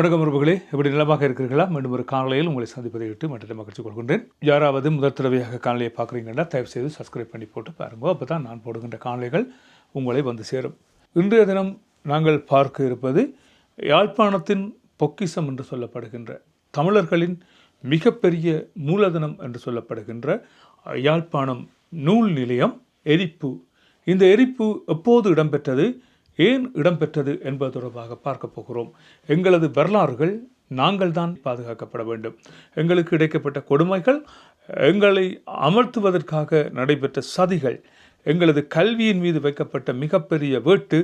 வணக்கம் உறவுகளே. எப்படி நிலமாக இருக்கிறீர்களா? மீண்டும் ஒரு காணொலியில் உங்களை சந்திப்பதை விட்டு மற்ற மகிழ்ச்சி கொள்கின்றேன். யாராவது முதல் தடவையாக காணொலியை பார்க்குறீங்கன்னா தயவு செய்து சப்ஸ்கிரைப் பண்ணி போட்டு பாருங்க. அப்போ தான் நான் போடுகின்ற காணொலிகள் உங்களை வந்து சேரும். இன்றைய தினம் நாங்கள் பார்க்க இருப்பது யாழ்ப்பாணத்தின் பொக்கிஷம் என்று சொல்லப்படுகின்ற தமிழர்களின் மிகப்பெரிய மூலதனம் என்று சொல்லப்படுகின்ற யாழ்ப்பாணம் நூல் நிலையம் எரிப்பு. இந்த எரிப்பு எப்போது இடம்பெற்றது? ஏன் இடம்பெற்றது என்பது தொடர்பாக பார்க்க போகிறோம். எங்களது வரலாறுகள் நாங்கள் தான் பாதுகாக்கப்பட வேண்டும். எங்களுக்கு இடைக்கப்பட்ட கொடுமைகள் எங்களை அமர்த்துவதற்காக நடைபெற்ற சதிகள் எங்களது கல்வியின் மீது வைக்கப்பட்ட மிகப்பெரிய வேட்டு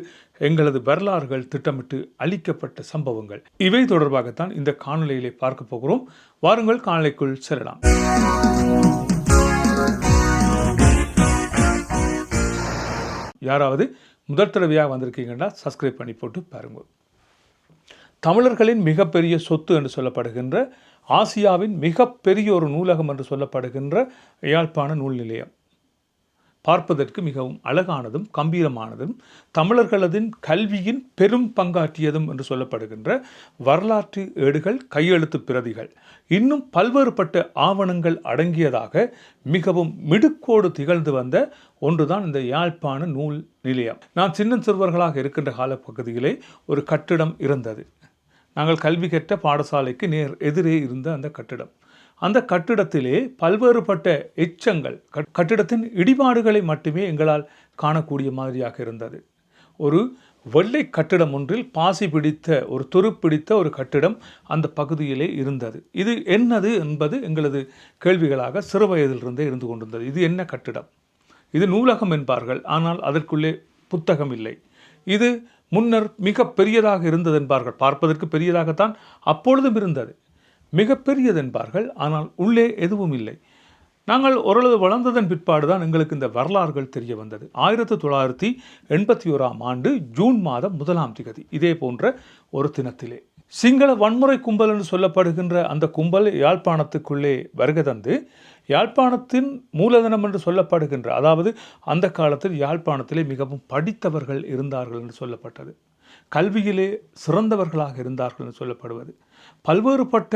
எங்களது வரலாறுகள் திட்டமிட்டு அளிக்கப்பட்ட சம்பவங்கள். இவை தொடர்பாகத்தான் இந்த காணொலியிலே பார்க்க போகிறோம். வாருங்கள் காணொலிக்குள் செல்லலாம். யாராவது முதல் தடவையாக வந்திருக்கீங்கன்னா சப்ஸ்கிரைப் பண்ணி போட்டு பாருங்க. தமிழர்களின் மிகப்பெரிய சொத்து என்று சொல்லப்படுகின்ற ஆசியாவின் மிகப்பெரிய ஒரு நூலகம் என்று சொல்லப்படுகின்ற யாழ்ப்பாண நூல் நிலையம் பார்ப்பதற்கு மிகவும் அழகானதும் கம்பீரமானதும் தமிழர்களதின் கல்வியின் பெரும் பங்காற்றியதும் என்று சொல்லப்படுகின்ற வரலாற்று ஏடுகள் கையெழுத்து பிரதிகள். இன்னும் பல்வேறுபட்ட ஆவணங்கள் அடங்கியதாக மிகவும் மிடுக்கோடு திகழ்ந்து வந்த ஒன்றுதான் இந்த யாழ்ப்பாண நூல் நிலையம். நான் சின்ன சிறுவர்களாக இருக்கின்ற காலப்பகுதியிலே ஒரு கட்டிடம் இருந்தது. நாங்கள் கல்வி கற்ற பாடசாலைக்கு நேர் எதிரே இருந்த அந்த கட்டிடம். அந்த கட்டிடத்திலே பல்வேறுபட்ட எச்சங்கள் கட்- கட்டிடத்தின் இடிபாடுகளை மட்டுமே எங்களால் காணக்கூடிய மாதிரியாக இருந்தது. ஒரு வெள்ளை கட்டிடம் ஒன்றில் பாசி பிடித்த ஒரு துரு பிடித்த ஒரு கட்டிடம் அந்த பகுதியிலே இருந்தது. இது என்னது என்பது எங்களது கேள்விகளாக சிறு வயதிலிருந்தே இருந்து கொண்டிருந்தது. இது என்ன கட்டிடம்? இது நூலகம் என்பார்கள் ஆனால் அதற்குள்ளே புத்தகம் இல்லை. இது முன்னர் மிக பெரியதாக இருந்தது என்பார்கள். பார்ப்பதற்கு பெரியதாகத்தான் அப்பொழுதும் இருந்தது. மிக பெரியது என்பார்கள். ஆனால் உள்ளே எதுவும் இல்லை. நாங்கள் ஓரளவு வளர்ந்ததன் பிற்பாடு தான் எங்களுக்கு இந்த வரலாறுகள் தெரிய வந்தது. ஆயிரத்தி தொள்ளாயிரத்தி எண்பத்தி ஓராம் ஆண்டு ஜூன் மாதம் முதலாம் திகதி. இதே போன்ற ஒரு தினத்திலே. சிங்கள வன்முறை கும்பல் என்று சொல்லப்படுகின்ற அந்த கும்பல் யாழ்ப்பாணத்துக்குள்ளே வருகை தந்து யாழ்ப்பாணத்தின் மூலதனம் என்று சொல்லப்படுகின்ற அதாவது அந்த காலத்தில் யாழ்ப்பாணத்திலே மிகவும் படித்தவர்கள் இருந்தார்கள் என்று சொல்லப்பட்டது. கல்வியிலே சிறந்தவர்களாக இருந்தார்கள் என்று சொல்லப்படுவது. பல்வேறுபட்ட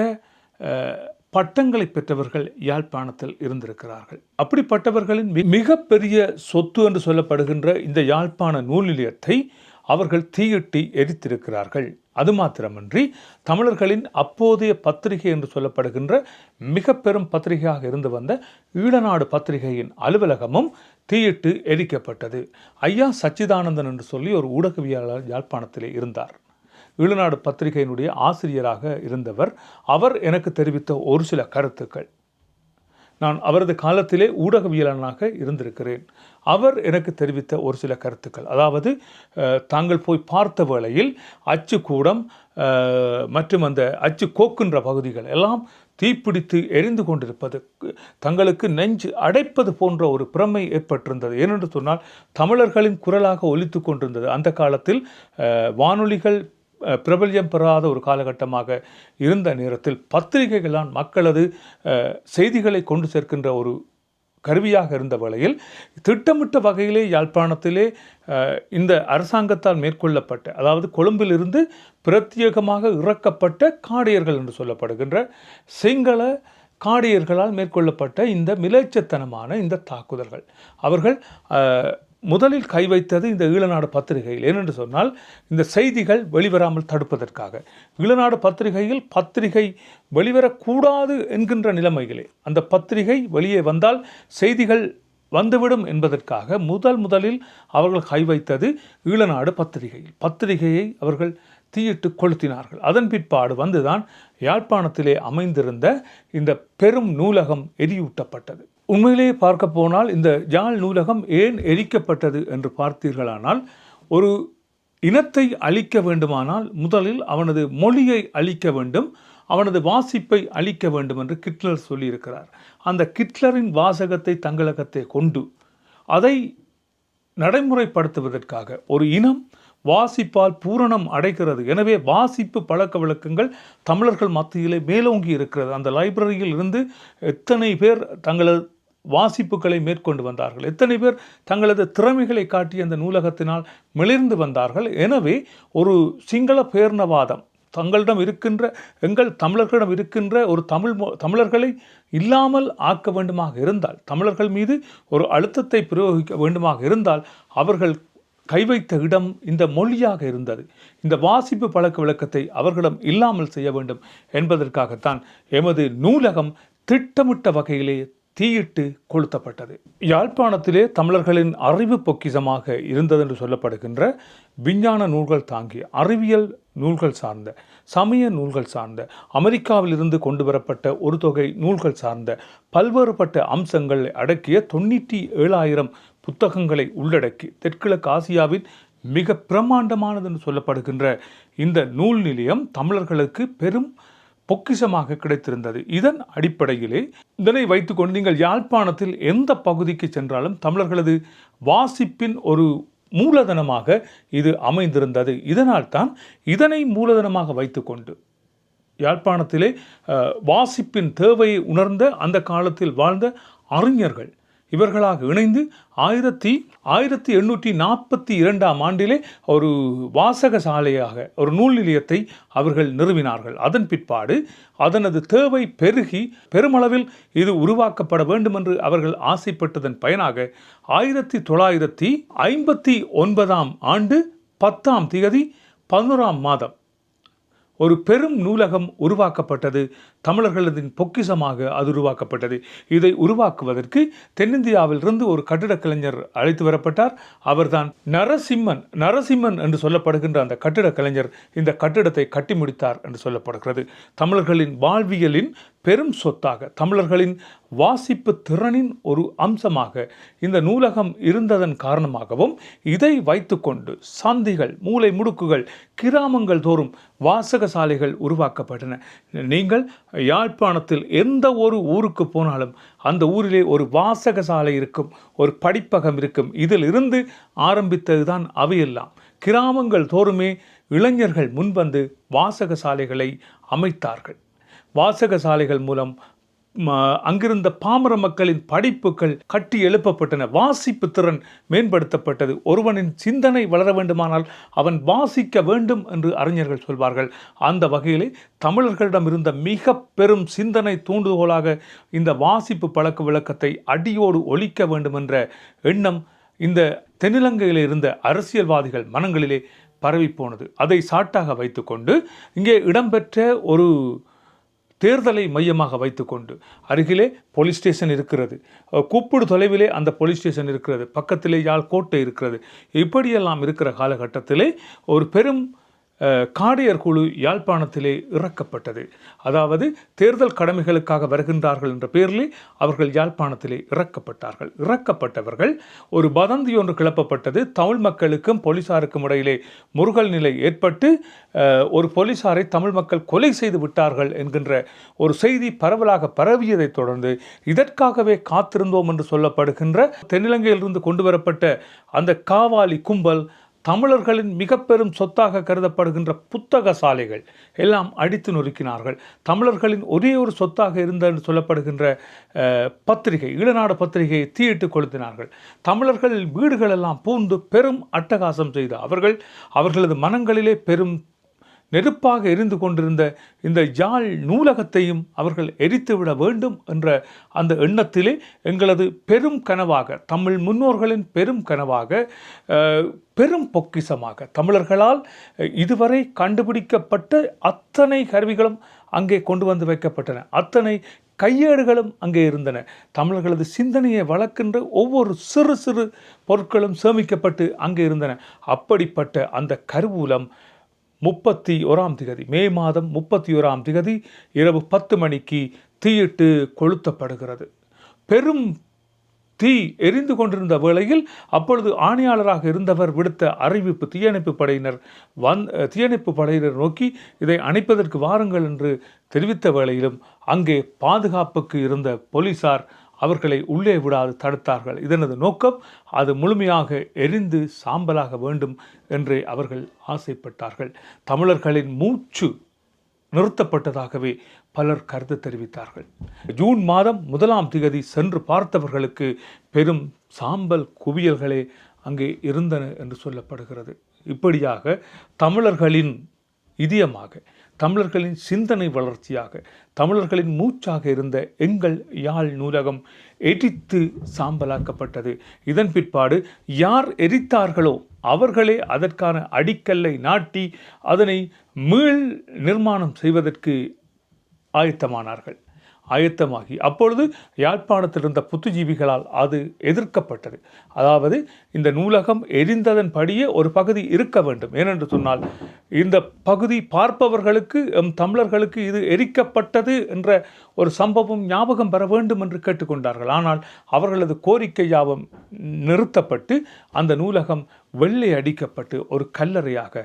பட்டங்களை பெற்றவர்கள் யாழ்ப்பாணத்தில் இருந்திருக்கிறார்கள். அப்படிப்பட்டவர்களின் மி- மிகப்பெரிய சொத்து என்று சொல்லப்படுகின்ற இந்த யாழ்ப்பாண நூலிலியத்தை அவர்கள் தீயிட்டி எரித்திருக்கிறார்கள். அது மாத்திரமன்றி தமிழர்களின் அப்போதைய பத்திரிகை என்று சொல்லப்படுகின்ற மிக பெரும் பத்திரிகையாக இருந்து வந்த ஈழநாடு பத்திரிகையின் அலுவலகமும் தீயிட்டு எரிக்கப்பட்டது. ஐயா சச்சிதானந்தன் என்று சொல்லி ஒரு ஊடகவியலாளர் யாழ்ப்பாணத்திலே இருந்தார். ஈழநாடு பத்திரிகையினுடைய ஆசிரியராக இருந்தவர் அவர் எனக்கு தெரிவித்த ஒரு சில கருத்துக்கள். நான் அவரது காலத்திலே ஊடகவியலனாக இருந்திருக்கிறேன். அவர் எனக்கு தெரிவித்த ஒரு சில கருத்துக்கள். அதாவது தாங்கள் போய் பார்த்த வேளையில் அச்சுக்கூடம் கூடம் மற்றும் அந்த அச்சு கோக்குன்ற பகுதிகள் எல்லாம் தீப்பிடித்து எரிந்து கொண்டிருப்பது தங்களுக்கு நெஞ்சு அடைப்பது போன்ற ஒரு பிரமை ஏற்பட்டிருந்தது. ஏனென்று சொன்னால் தமிழர்களின் குரலாக ஒலித்து கொண்டிருந்தது. அந்த காலத்தில் வானொலிகள் பிரபல்யம் பெறாத ஒரு காலகட்டமாக இருந்த நேரத்தில் பத்திரிகைகளால் மக்களது செய்திகளை கொண்டு சேர்க்கின்ற ஒரு கருவியாக இருந்த வேளையில் திட்டமிட்ட வகையிலே யாழ்ப்பாணத்திலே இந்த அரசாங்கத்தால் மேற்கொள்ளப்பட்ட அதாவது கொழும்பிலிருந்து பிரத்யேகமாக இறக்கப்பட்ட காடையர்கள் என்று சொல்லப்படுகின்ற சிங்கள காடையர்களால் மேற்கொள்ளப்பட்ட இந்த மிலேச்சத்தனமான இந்த தாக்குதல்கள். அவர்கள் முதலில் கை வைத்தது இந்த ஈழநாடு பத்திரிகையில். ஏனென்று சொன்னால் இந்த செய்திகள் வெளிவராமல் தடுப்பதற்காக. ஈழநாடு பத்திரிகையில் பத்திரிகை வெளிவரக்கூடாது என்கின்ற நிலைமைகளே அந்த பத்திரிகை வெளியே வந்தால் செய்திகள் வந்துவிடும் என்பதற்காக முதல் முதலில் அவர்கள் கை வைத்தது ஈழநாடு பத்திரிகையில். பத்திரிகையை அவர்கள் தீயிட்டு கொளுத்தினார்கள். அதன் பிற்பாடு வந்துதான் யாழ்ப்பாணத்திலே அமைந்திருந்த இந்த பெரும் நூலகம் எரியூட்டப்பட்டது. உண்மையிலேயே பார்க்க போனால் இந்த ஜால் நூலகம் ஏன் எரிக்கப்பட்டது என்று பார்த்தீர்களானால் ஒரு இனத்தை அழிக்க வேண்டுமானால் முதலில் அவனது மொழியை அழிக்க வேண்டும் அவனது வாசிப்பை அழிக்க வேண்டும் என்று கிட்லர் சொல்லியிருக்கிறார். அந்த கிட்லரின் வாசகத்தை தங்களகத்தை கொண்டு அதை நடைமுறைப்படுத்துவதற்காக ஒரு இனம் வாசிப்பால் பூரணம் அடைகிறது. எனவே வாசிப்பு பழக்க வழக்கங்கள் தமிழர்கள் மத்தியிலே மேலோங்கி இருக்கிறது. அந்த லைப்ரரியில் இருந்து எத்தனை பேர் தங்களது வாசிப்புகளை மேற்கொண்டு வந்தார்கள். எத்தனை பேர் தங்களது திறமைகளை காட்டி அந்த நூலகத்தினால் மிளிர்ந்து வந்தார்கள். எனவே ஒரு சிங்கள பேர்ணவாதம் தங்களிடம் இருக்கின்ற எங்கள் தமிழர்களிடம் இருக்கின்ற ஒரு தமிழ் மொ- தமிழர்களை இல்லாமல் ஆக்க வேண்டுமாக இருந்தால் தமிழர்கள் மீது ஒரு அழுத்தத்தை பிரயோகிக்க வேண்டுமாக இருந்தால் அவர்கள் கை வைத்த இடம் இந்த மொழியாக இருந்தது. இந்த வாசிப்பு பழக்க விளக்கத்தை அவர்களிடம் இல்லாமல் செய்ய வேண்டும் என்பதற்காகத்தான் எமது நூலகம் திட்டமிட்ட வகையிலே தீயிட்டு கொளுத்தப்பட்டது. யாழ்ப்பாணத்திலே தமிழர்களின் அறிவு பொக்கிஷமாக இருந்ததென்று சொல்லப்படுகின்ற விஞ்ஞான நூல்கள் தாங்கி அறிவியல் நூல்கள் சார்ந்த சமய நூல்கள் சார்ந்த அமெரிக்காவிலிருந்து கொண்டு வரப்பட்ட ஒரு தொகை நூல்கள் சார்ந்த பல்வேறுபட்ட அம்சங்களை அடக்கிய தொண்ணூற்றி ஏழாயிரம் புத்தகங்களை உள்ளடக்கி தெற்கிழக்கு ஆசியாவின் மிக பிரமாண்டமானது என்று சொல்லப்படுகின்ற இந்த நூல் நிலையம் தமிழர்களுக்கு பெரும் பொக்கிஷமாக கிடைத்திருந்தது. இதன் அடிப்படையிலே இதனை வைத்துக்கொண்டு நீங்கள் யாழ்ப்பாணத்தில் எந்த பகுதிக்கு சென்றாலும் தமிழர்களது வாசிப்பின் ஒரு மூலதனமாக இது அமைந்திருந்தது. இதனால் தான் இதனை மூலதனமாக வைத்துக்கொண்டு யாழ்ப்பாணத்திலே வாசிப்பின் தேவையை உணர்ந்த அந்த காலத்தில் வாழ்ந்த அறிஞர்கள் இவர்களாக இணைந்து ஆயிரத்தி ஆயிரத்தி எண்ணூற்றி நாற்பத்தி இரண்டாம் ஆண்டிலே ஒரு வாசக சாலையாக ஒரு நூல் நிலையத்தை அவர்கள் நிறுவினார்கள். அதன் பிற்பாடு அதனது தேவை பெருகி பெருமளவில் இது உருவாக்கப்பட வேண்டும் என்று அவர்கள் ஆசைப்பட்டதன் பயனாக ஆயிரத்தி தொள்ளாயிரத்தி ஐம்பத்தி ஒன்பதாம் ஆண்டு பத்தாம் தேதி பதினோராம் மாதம் ஒரு பெரும் நூலகம் உருவாக்கப்பட்டது. தமிழர்களதின் பொக்கிஷமாக அது உருவாக்கப்பட்டது. இதை உருவாக்குவதற்கு தென்னிந்தியாவிலிருந்து ஒரு கட்டிடக் கலைஞர் அழைத்து வரப்பட்டார். அவர்தான் நரசிம்மன். நரசிம்மன் என்று சொல்லப்படுகின்ற அந்த கட்டிடக் கலைஞர் இந்த கட்டிடத்தை கட்டி முடித்தார் என்று சொல்லப்படுகிறது. தமிழர்களின் வாழ்வியலின் பெரும் சொத்தாக தமிழர்களின் வாசிப்பு திறனின் ஒரு அம்சமாக இந்த நூலகம் இருந்ததன் காரணமாகவும் இதை வைத்துக்கொண்டு சந்திகள் மூலை முடுக்குகள் கிராமங்கள் தோறும் வாசகசாலைகள் உருவாக்கப்பட்டன. நீங்கள் யாழ்ப்பாணத்தில் எந்த ஒரு ஊருக்கு போனாலும் அந்த ஊரிலே ஒரு வாசக சாலை இருக்கும் ஒரு படிப்பகம் இருக்கும். இதிலிருந்து ஆரம்பித்ததுதான் அவையெல்லாம். கிராமங்கள் தோறுமே இளைஞர்கள் முன்வந்து வாசகசாலைகளை அமைத்தார்கள். வாசக சாலைகள் மூலம் அங்கிருந்த பாமர மக்களின் படிப்புகள் கட்டி எழுப்பப்பட்டன. வாசிப்பு திறன் மேம்படுத்தப்பட்டது. ஒருவனின் சிந்தனை வளர வேண்டுமானால் அவன் வாசிக்க வேண்டும் என்று அறிஞர்கள் சொல்வார்கள். அந்த வகையிலே தமிழர்களிடம் இருந்த மிக பெரும் சிந்தனை தூண்டுகோலாக இந்த வாசிப்பு பழக்க விளக்கத்தை அடியோடு ஒழிக்க வேண்டும் என்ற எண்ணம் இந்த தென்னிலங்கையில் இருந்த அரசியல்வாதிகள் மனங்களிலே பரவிப்போனது. அதை சாட்டாக வைத்துக்கொண்டு இங்கே இடம்பெற்ற ஒரு தேர்தலை மையமாக வைத்துக்கொண்டு அருகிலே போலீஸ் ஸ்டேஷன் இருக்கிறது. கூப்பிடு தொலைவிலே அந்த போலீஸ் ஸ்டேஷன் இருக்கிறது. பக்கத்திலே யாழ் கோட்டை இருக்கிறது. இப்படியெல்லாம் இருக்கிற காலகட்டத்திலே ஒரு பெரும் காடையர் குழு யாழ்ப்பாணத்திலே இறக்கப்பட்டது. அதாவது தேர்தல் கடமைகளுக்காக வருகின்றார்கள் என்ற பெயரிலே அவர்கள் யாழ்ப்பாணத்திலே இறக்கப்பட்டார்கள். இறக்கப்பட்டவர்கள் ஒரு வதந்தி ஒன்று கிளப்பப்பட்டது. தமிழ் மக்களுக்கும் போலீசாருக்கும் இடையிலே முருகல் நிலை ஏற்பட்டு ஒரு போலீசாரை தமிழ் மக்கள் கொலை செய்து விட்டார்கள் என்கின்ற ஒரு செய்தி பரவலாக பரவியதைத் தொடர்ந்து இதற்காகவே காத்திருந்தோம் என்று சொல்லப்படுகின்ற தென்னிலங்கையிலிருந்து கொண்டு வரப்பட்ட அந்த காவாலி கும்பல் தமிழர்களின் மிக பெரும் சொத்தாக கருதப்படுகின்ற புத்தக சாலைகள் எல்லாம் அடித்து நொறுக்கினார்கள். தமிழர்களின் ஒரே ஒரு சொத்தாக இருந்த என்று சொல்லப்படுகின்ற பத்திரிகை ஈழநாடு பத்திரிகையை தீயிட்டு கொளுத்தினார்கள். தமிழர்கள் வீடுகளெல்லாம் பூந்து பெரும் அட்டகாசம் செய்த அவர்கள் அவர்களது மனங்களிலே பெரும் நெருப்பாக எரிந்து கொண்டிருந்த இந்த யாழ் நூலகத்தையும் அவர்கள் எரித்துவிட வேண்டும் என்ற அந்த எண்ணத்திலே எங்களது பெரும் கனவாக தமிழ் முன்னோர்களின் பெரும் கனவாக பெரும் பொக்கிஷமாக தமிழர்களால் இதுவரை கண்டுபிடிக்கப்பட்ட அத்தனை கருவிகளும் அங்கே கொண்டு வந்து வைக்கப்பட்டன. அத்தனை கையேடுகளும் அங்கே இருந்தன. தமிழர்களது சிந்தனையை வளர்க்கின்ற ஒவ்வொரு சிறு சிறு பொருட்களும் சேமிக்கப்பட்டு அங்கே இருந்தன. அப்படிப்பட்ட அந்த கருவூலம் முப்பத்தி ஓராம் திகதி மே மாதம் முப்பத்தி ஓராம் திகதி இரவு பத்து மணிக்கு தீயிட்டு கொளுத்தப்படுகிறது. பெரும் தீ எரிந்து கொண்டிருந்த வேளையில் அப்பொழுது ஆணையாளராக இருந்தவர் விடுத்த அறிவிப்பு தீயணைப்பு படையினர் வந் தீயணைப்பு படையினர் நோக்கி இதை அணைப்பதற்கு வாருங்கள் என்று தெரிவித்த வேளையிலும் அங்கே பாதுகாப்புக்கு இருந்த போலீசார் அவர்களை உள்ளே விடாது தடுத்தார்கள். இதனது நோக்கம் அது முழுமையாக எரிந்து சாம்பலாக வேண்டும் என்றே அவர்கள் ஆசைப்பட்டார்கள். தமிழர்களின் மூச்சு நிறுத்தப்பட்டதாகவே பலர் கருத்து தெரிவித்தார்கள். ஜூன் மாதம் முதலாம் திகதி சென்று பார்த்தவர்களுக்கு பெரும் சாம்பல் குவியல்களே அங்கே இருந்தன என்று சொல்லப்படுகிறது. இப்படியாக தமிழர்களின் இதயமாக தமிழர்களின் சிந்தனை வளர்ச்சியாக தமிழர்களின் மூச்சாக இருந்த எங்கள் யாழ் நூலகம் எரித்து சாம்பலாக்கப்பட்டது. இதன் பிற்பாடு யார் எரித்தார்களோ அவர்களே அதற்கான அடிக்கல்லை நாட்டி அதனை மீள் நிர்மாணம் செய்வதற்கு ஆயத்தமானார்கள். ஆயத்தமாகி அப்பொழுது யாழ்ப்பாணத்தில் இருந்த புத்துஜீவிகளால் அது எதிர்க்கப்பட்டது. அதாவது இந்த நூலகம் எரிந்ததன் படியே ஒரு பகுதி இருக்க வேண்டும். ஏனென்று சொன்னால் இந்த பகுதி பார்ப்பவர்களுக்கு எம் தமிழர்களுக்கு இது எரிக்கப்பட்டது என்ற ஒரு சம்பவம் ஞாபகம் பெற வேண்டும் என்று கேட்டுக்கொண்டார்கள். ஆனால் அவர்களது கோரிக்கை யாவும் நிறுத்தப்பட்டு அந்த நூலகம் வெள்ளை அடிக்கப்பட்டு ஒரு கல்லறையாக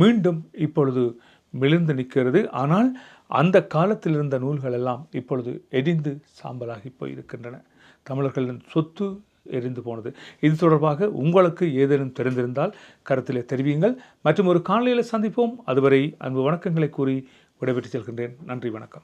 மீண்டும் இப்பொழுது மிளிர்ந்து நிற்கிறது. ஆனால் அந்த காலத்தில் இருந்த நூல்கள் எல்லாம் இப்பொழுது எரிந்து சாம்பலாகி போயிருக்கின்றன. தமிழர்களின் சொத்து எரிந்து போனது. இது தொடர்பாக உங்களுக்கு ஏதேனும் தெரிந்திருந்தால் கருத்திலே தெரிவியுங்கள். மற்றும் ஒரு காணொலியில் சந்திப்போம். அதுவரை அன்பு வணக்கங்களை கூறி விடைபெற்று செல்கின்றேன். நன்றி வணக்கம்.